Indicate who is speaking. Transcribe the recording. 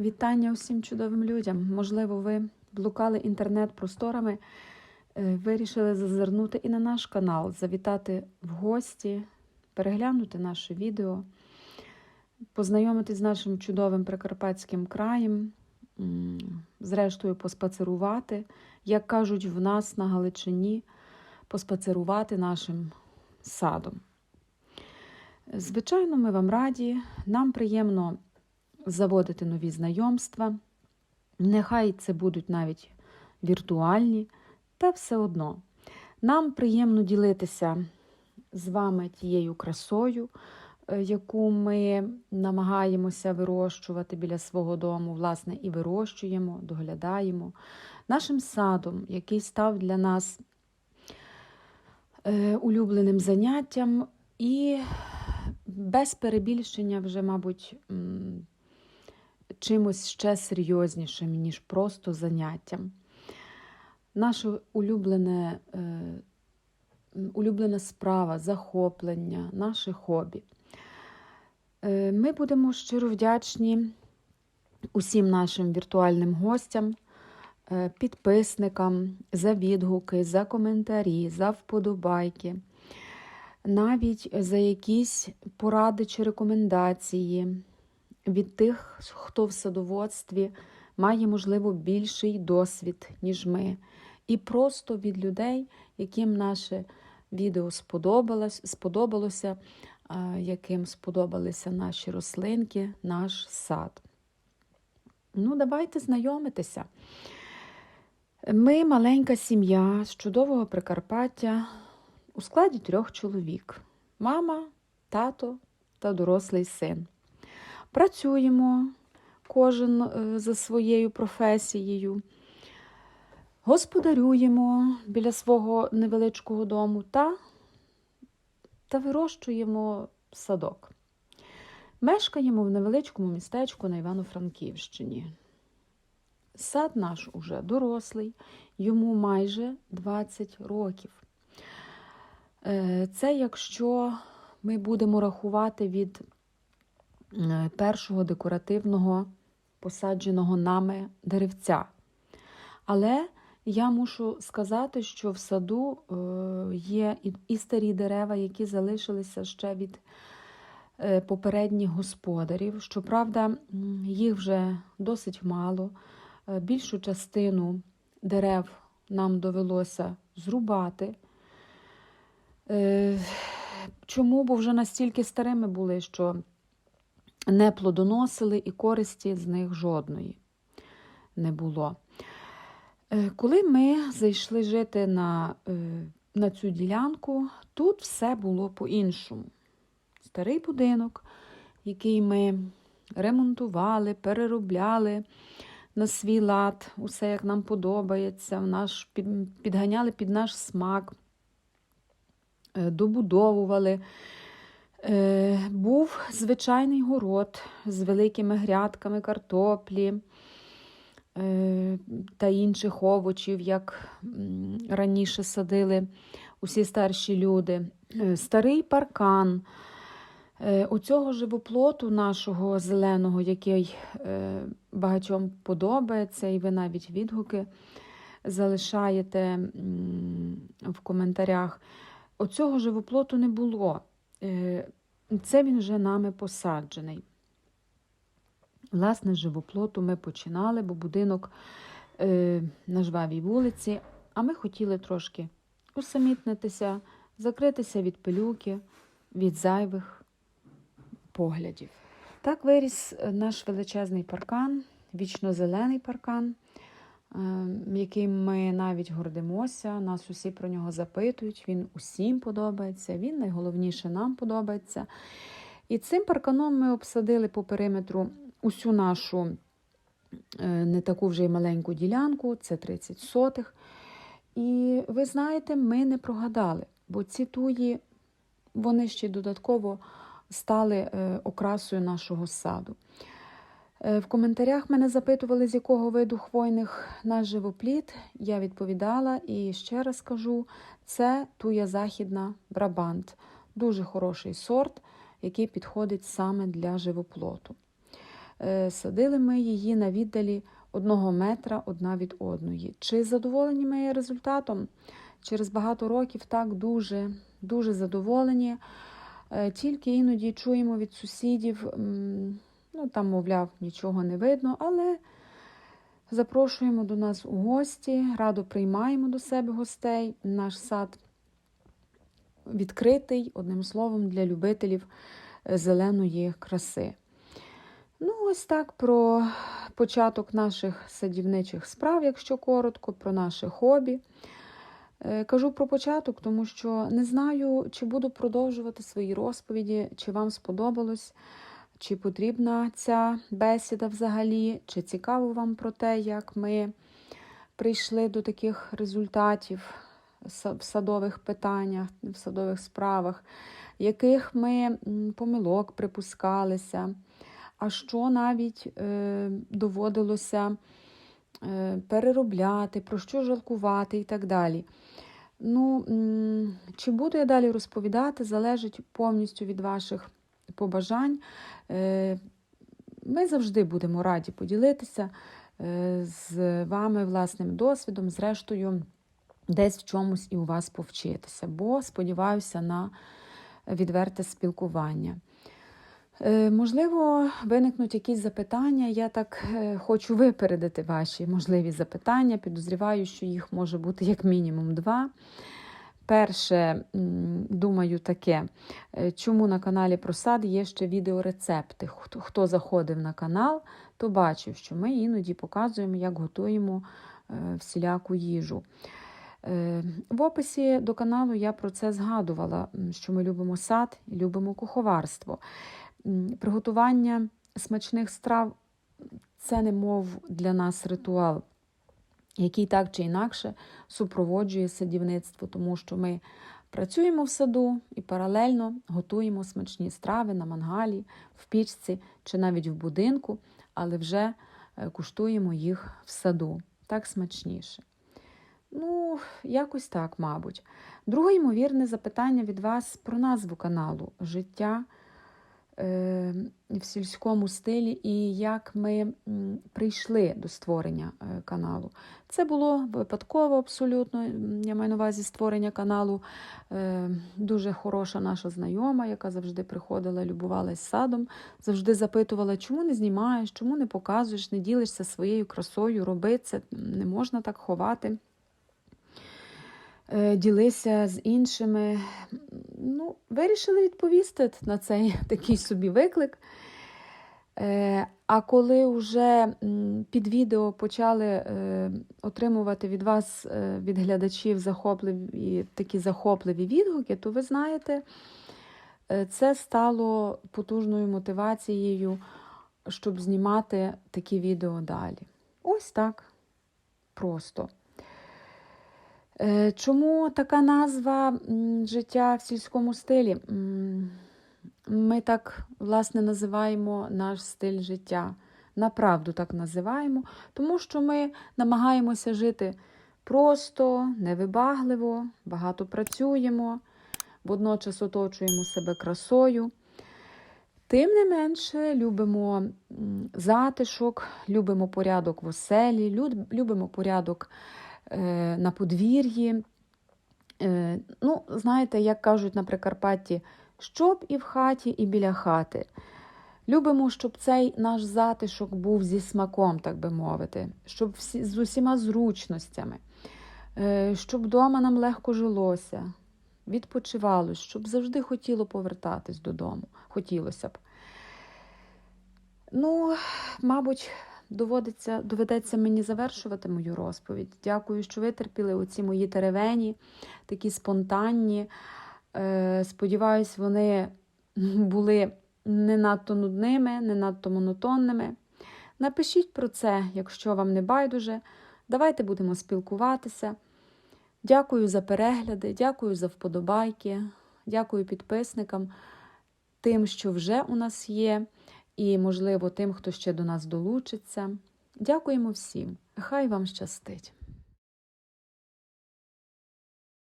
Speaker 1: Вітання усім чудовим людям. Можливо, ви блукали інтернет-просторами, е, вирішили зазирнути і на наш канал, завітати в гості, переглянути наше відео, познайомитись з нашим чудовим прикарпатським краєм, зрештою, поспацерувати, як кажуть в нас на Галичині, поспацерувати нашим садом. Звичайно, ми вам раді, нам приємно заводити нові знайомства. Нехай це будуть навіть віртуальні, та все одно. Нам приємно ділитися з вами тією красою, е, яку ми намагаємося вирощувати біля свого дому, власне, і вирощуємо, доглядаємо, нашим садом, який став для нас е, улюбленим заняттям, і без перебільшення вже, мабуть, чимось ще серйознішим, ніж просто заняттям. Наше улюблене, е, улюблена справа, захоплення, наше хобі. Е, Ми будемо щиро вдячні усім нашим віртуальним гостям, е, підписникам за відгуки, за коментарі, за вподобайки, навіть за якісь поради чи рекомендації від тих, хто в садоводстві має, можливо, більший досвід, ніж ми. І просто від людей, яким наше відео сподобалось, сподобалося, яким сподобалися наші рослинки, наш сад. Ну, давайте знайомитися. Ми маленька сім'я з чудового Прикарпаття у складі трьох чоловік: мама, тато та дорослий син. Працюємо кожен е, за своєю професією, господарюємо біля свого невеличкого дому та, та вирощуємо садок. Мешкаємо в невеличкому містечку на Івано-Франківщині. Сад наш уже дорослий, йому майже 20 років. Е, Це якщо ми будемо рахувати від першого декоративного посадженого нами деревця. Але я мушу сказати, що в саду е, є і- старі дерева, які залишилися ще від е, попередніх господарів. Щоправда, їх вже досить мало. Е, Більшу частину дерев нам довелося зрубати. Е, Чому? Бо вже настільки старими були, що не плодоносили і користі з них жодної не було. Е, Коли ми зайшли жити на, е, на цю ділянку, тут все було по-іншому. Старий будинок, який ми ремонтували, переробляли на свій лад, усе як нам подобається, наш, підганяли під наш смак, е, добудовували. Е, Був звичайний город з великими грядками картоплі е, та інших овочів, як раніше садили усі старші люди. Е, Старий паркан. Е, Оцього живоплоту нашого зеленого, який багатьом подобається, і ви навіть відгуки залишаєте в коментарях. Оцього живоплоту не було. Е, Це він вже нами посаджений. Власне, живоплоту ми починали, бо будинок е, на жвавій вулиці, а ми хотіли трошки усамітнитися, закритися від пилюки, від зайвих поглядів. Так виріс е, наш величезний паркан, вічно-зелений паркан, яким ми навіть гордимося. Нас усі про нього запитують. Він усім подобається, він найголовніше нам подобається. І цим парканом ми обсадили по периметру усю нашу е, не таку вже й маленьку ділянку, це 30 сотих. І ви знаєте, ми не прогадали, бо ці туї вони ще додатково стали е, окрасою нашого саду. Е, В коментарях мене запитували, з якого виду хвойних наш живопліт. Я відповідала і ще раз кажу: це туя західна Брабант. Дуже хороший сорт, який підходить саме для живоплоту. Е, Садили ми її на віддалі одного метра одна від одної. Чи задоволені ми результатом? Через багато років так дуже, дуже задоволені. Е, Тільки іноді чуємо від сусідів, ну там, мовляв, нічого не видно, але запрошуємо до нас у гості, радо приймаємо до себе гостей. Наш сад відкритий, одним словом, для любителів е, зеленої краси. Ну, ось так про початок наших садівничих справ, якщо коротко, про наше хобі. Е, Кажу про початок, тому що не знаю, чи буду продовжувати свої розповіді, чи вам сподобалось, чи потрібна ця бесіда взагалі, чи цікаво вам про те, як ми прийшли до таких результатів в садових питаннях, в садових справах, яких ми помилок припускалися, а що навіть е, доводилося е, переробляти, про що жалкувати і так далі. Ну, чи буду я далі розповідати, залежить повністю від ваших побажань. Е, Ми завжди будемо раді поділитися е, з вами власним досвідом, зрештою, десь в чомусь і у вас повчитися, бо сподіваюся на відверте спілкування. Е, Можливо, виникнуть якісь запитання. Я так хочу випередити ваші можливі запитання. Підозріваю, що їх може бути як мінімум два. Перше, думаю, таке, е, чому на каналі Просад є ще відеорецепти. Хто, заходив на канал, то бачив, що ми іноді показуємо, як готуємо е, всіляку їжу. Е, В описі до каналу я про це згадувала, що ми любимо сад і любимо куховарство. Приготування смачних страв це немов для нас ритуал, який так чи інакше супроводжує садівництво, тому що ми працюємо в саду і паралельно готуємо смачні страви на мангалі, в пічці чи навіть в будинку, але вже е, куштуємо їх в саду. Так смачніше. Ну, якось так, мабуть. Друге ймовірне запитання від вас про назву каналу Життя в сільському стилі і як ми прийшли до створення е, каналу. Це було випадково абсолютно. Я маю на увазі створення каналу. Е, Дуже хороша наша знайома, яка завжди приходила, любувалась садом, завжди запитувала, чому не знімаєш, чому не показуєш, не ділишся своєю красою, роби це, не можна так ховати. Е, Ділися з іншими. Ну, вирішили відповісти на цей такий собі виклик. Е, А коли вже під відео почали е, отримувати від вас, від глядачів захопливі, такі захопливі відгуки, то ви знаєте, це стало потужною мотивацією, щоб знімати такі відео далі. Ось так. Просто. Е, Чому така назва життя в сільському стилі? Ми так, власне, називаємо наш стиль життя. Направду так називаємо, тому що ми намагаємося жити просто, невибагливо, багато працюємо, водночас оточуємо себе красою. Тим не менше, любимо затишок, любимо порядок в оселі, любимо порядок на подвір'ї. Е, ну, знаєте, як кажуть на Прикарпатті, щоб і в хаті, і біля хати. Любимо, щоб цей наш затишок був зі смаком, так би мовити, щоб всі, з усіма зручностями, е, щоб вдома нам легко жилося, відпочивалось, щоб завжди хотіло повертатись додому. Хотілося б. Ну, мабуть, доводиться, доведеться мені завершувати мою розповідь. Дякую, що витерпіли оці мої теревені, такі спонтанні. Е, сподіваюсь, вони були не надто нудними, не надто монотонними. Напишіть про це, якщо вам не байдуже. Давайте будемо спілкуватися. Дякую за перегляди, дякую за вподобайки, дякую підписникам, тим, що вже у нас є, і, можливо, тим, хто ще до нас долучиться. Дякуємо всім. Хай вам щастить!